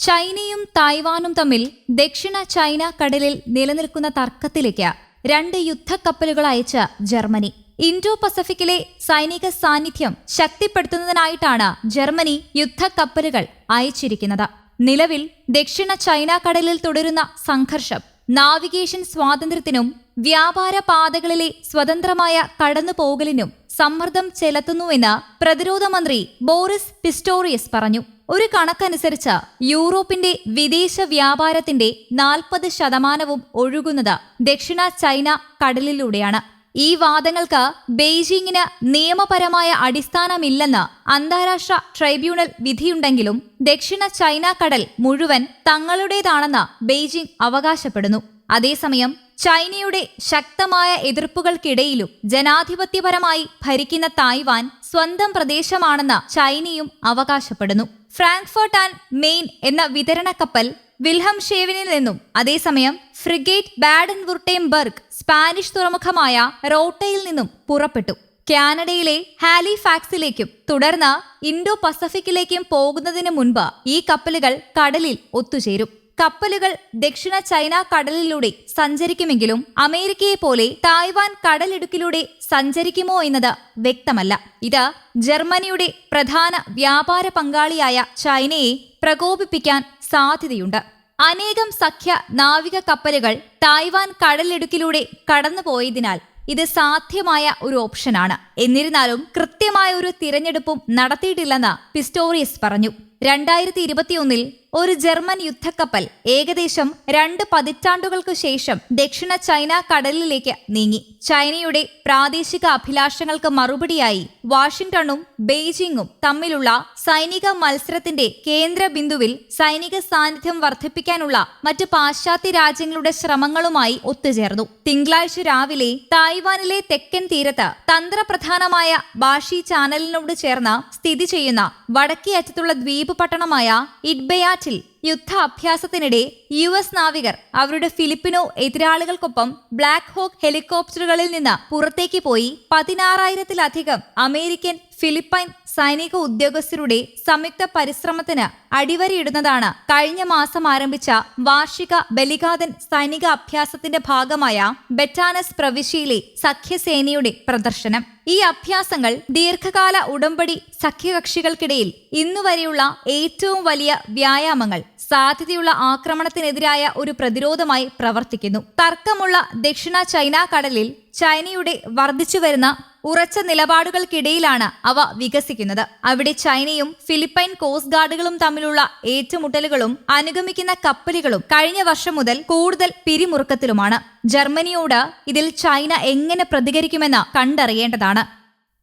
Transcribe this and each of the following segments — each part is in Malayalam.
ചൈനയും തായ്വാനും തമ്മിൽ ദക്ഷിണ ചൈന കടലിൽ നിലനിൽക്കുന്ന തർക്കത്തിലേക്ക് രണ്ട് യുദ്ധക്കപ്പലുകൾ അയച്ച ജർമ്മനി. ഇൻഡോ പസഫിക്കിലെ സൈനിക സാന്നിധ്യം ശക്തിപ്പെടുത്തുന്നതിനായിട്ടാണ് ജർമ്മനി യുദ്ധക്കപ്പലുകൾ അയച്ചിരിക്കുന്നത്. നിലവിൽ ദക്ഷിണ ചൈന കടലിൽ തുടരുന്ന സംഘർഷം നാവിഗേഷൻ സ്വാതന്ത്ര്യത്തിനും വ്യാപാര പാതകളിലെ സ്വതന്ത്രമായ കടന്നുപോകലിനും സമ്മർദ്ദം ചെലുത്തുന്നുവെന്ന് പ്രതിരോധ മന്ത്രി ബോറിസ് പിസ്റ്റോറിയസ് പറഞ്ഞു. ഒരു കണക്കനുസരിച്ച് യൂറോപ്പിന്റെ വിദേശ വ്യാപാരത്തിന്റെ നാൽപ്പത് ശതമാനവും ഒഴുകുന്നത് ദക്ഷിണ ചൈന കടലിലൂടെയാണ്. ഈ വാദങ്ങൾക്ക് ബെയ്ജിങ്ങിന് നിയമപരമായ അടിസ്ഥാനമില്ലെന്ന് അന്താരാഷ്ട്ര ട്രൈബ്യൂണൽ വിധിയുണ്ടെങ്കിലും ദക്ഷിണ ചൈന കടൽ മുഴുവൻ തങ്ങളുടേതാണെന്ന് ബെയ്ജിംഗ് അവകാശപ്പെടുന്നു. അതേസമയം ചൈനയുടെ ശക്തമായ എതിർപ്പുകൾക്കിടയിലും ജനാധിപത്യപരമായി ഭരിക്കുന്ന തായ്വാൻ സ്വന്തം പ്രദേശമാണെന്ന് ചൈനയും അവകാശപ്പെടുന്നു. ഫ്രാങ്ക്ഫർട്ട് ആൻഡ് മെയിൻ എന്ന വിതരണ കപ്പൽ വിൽഹം ഷേവിനിൽ നിന്നും അതേസമയം ഫ്രിഗേറ്റ് ബാഡൻ വുർട്ടേംബർഗ് സ്പാനിഷ് തുറമുഖമായ റോട്ടയിൽ നിന്നും പുറപ്പെട്ടു. കാനഡയിലെ ഹാലിഫാക്സിലേക്കും തുടർന്ന് ഇൻഡോ പസഫിക്കിലേക്കും പോകുന്നതിന് മുൻപ് ഈ കപ്പലുകൾ കടലിൽ ഒത്തുചേരും. കപ്പലുകൾ ദക്ഷിണ ചൈന കടലിലൂടെ സഞ്ചരിക്കുമെങ്കിലും അമേരിക്കയെ പോലെ തായ്വാൻ കടലിടുക്കിലൂടെ സഞ്ചരിക്കുമോ എന്നത് വ്യക്തമല്ല. ഇത് ജർമ്മനിയുടെ പ്രധാന വ്യാപാര പങ്കാളിയായ ചൈനയെ പ്രകോപിപ്പിക്കാൻ സാധ്യതയുണ്ട്. അനേകം സഖ്യ നാവിക കപ്പലുകൾ തായ്വാൻ കടലിടുക്കിലൂടെ കടന്നുപോയതിനാൽ ഇത് സാധ്യമായ ഒരു ഓപ്ഷനാണ്. എന്നിരുന്നാലും കൃത്യമായ ഒരു തിരഞ്ഞെടുപ്പും നടത്തിയിട്ടില്ലെന്ന് പിസ്റ്റോറിയസ് പറഞ്ഞു. രണ്ടായിരത്തി ഇരുപത്തിയൊന്നിൽ ഒരു ജർമ്മൻ യുദ്ധക്കപ്പൽ ഏകദേശം രണ്ട് പതിറ്റാണ്ടുകൾക്കു ശേഷം ദക്ഷിണ ചൈന കടലിലേക്ക് നീങ്ങി. ചൈനയുടെ പ്രാദേശിക അഭിലാഷങ്ങൾക്ക് മറുപടിയായി വാഷിംഗ്ടണും ബെയ്ജിംഗും തമ്മിലുള്ള സൈനിക മത്സരത്തിന്റെ കേന്ദ്ര ബിന്ദുവിൽ സൈനിക സാന്നിധ്യം വർദ്ധിപ്പിക്കാനുള്ള മറ്റ് പാശ്ചാത്യ രാജ്യങ്ങളുടെ ശ്രമങ്ങളുമായി ഒത്തുചേർന്നു. തിങ്കളാഴ്ച രാവിലെ തായ്വാനിലെ തെക്കൻ തീരത്ത് തന്ത്രപ്രധാനമായ ബാഷി ചാനലിനോട് ചേർന്ന് സ്ഥിതി ചെയ്യുന്ന വടക്കേ അറ്റത്തുള്ള ദ്വീപ് പട്ടണമായ ഇഡ്ബയാറ്റിൽ യുദ്ധ അഭ്യാസത്തിനിടെ യു എസ് നാവികർ അവരുടെ ഫിലിപ്പിനോ എതിരാളികൾക്കൊപ്പം ബ്ലാക്ക് ഹോക്ക് ഹെലികോപ്റ്ററുകളിൽ നിന്ന് പുറത്തേക്ക് പോയി പതിനാറായിരത്തിലധികം അമേരിക്കൻ ഫിലിപ്പൈൻ സൈനിക ഉദ്യോഗസ്ഥരുടെ സംയുക്ത പരിശ്രമത്തിന് അടിവരയിടുന്നതാണ് കഴിഞ്ഞ മാസം ആരംഭിച്ച വാർഷിക ബലിഗാതൻ സൈനിക അഭ്യാസത്തിന്റെ ഭാഗമായ ബെറ്റാനസ് പ്രവിശ്യയിലെ സഖ്യസേനയുടെ പ്രദർശനം. ഈ അഭ്യാസങ്ങൾ ദീർഘകാല ഉടമ്പടി സഖ്യകക്ഷികൾക്കിടയിൽ ഇന്നുവരെയുള്ള ഏറ്റവും വലിയ വ്യായാമങ്ങൾ സാധ്യതയുള്ള ആക്രമണത്തിനെതിരായ ഒരു പ്രതിരോധമായി പ്രവർത്തിക്കുന്നു. തർക്കമുള്ള ദക്ഷിണ ചൈന കടലിൽ ചൈനയുടെ വർദ്ധിച്ചുവരുന്ന ഉറച്ച നിലപാടുകൾക്കിടയിലാണ് അവ വികസിക്കുന്നത്. അവിടെ ചൈനയും ഫിലിപ്പൈൻ കോസ്റ്റ് ഗാർഡുകളും തമ്മിലുള്ള ഏറ്റുമുട്ടലുകളും അനുഗമിക്കുന്ന കപ്പലുകളും കഴിഞ്ഞ വർഷം മുതൽ കൂടുതൽ പിരിമുറുക്കത്തിലുമാണ്. ജർമ്മനിയോട് ഇതിൽ ചൈന എങ്ങനെ പ്രതികരിക്കുമെന്ന് കണ്ടറിയേണ്ടതാണ്.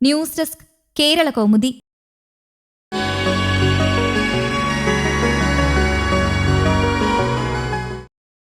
News desk Kerala Kaumudi.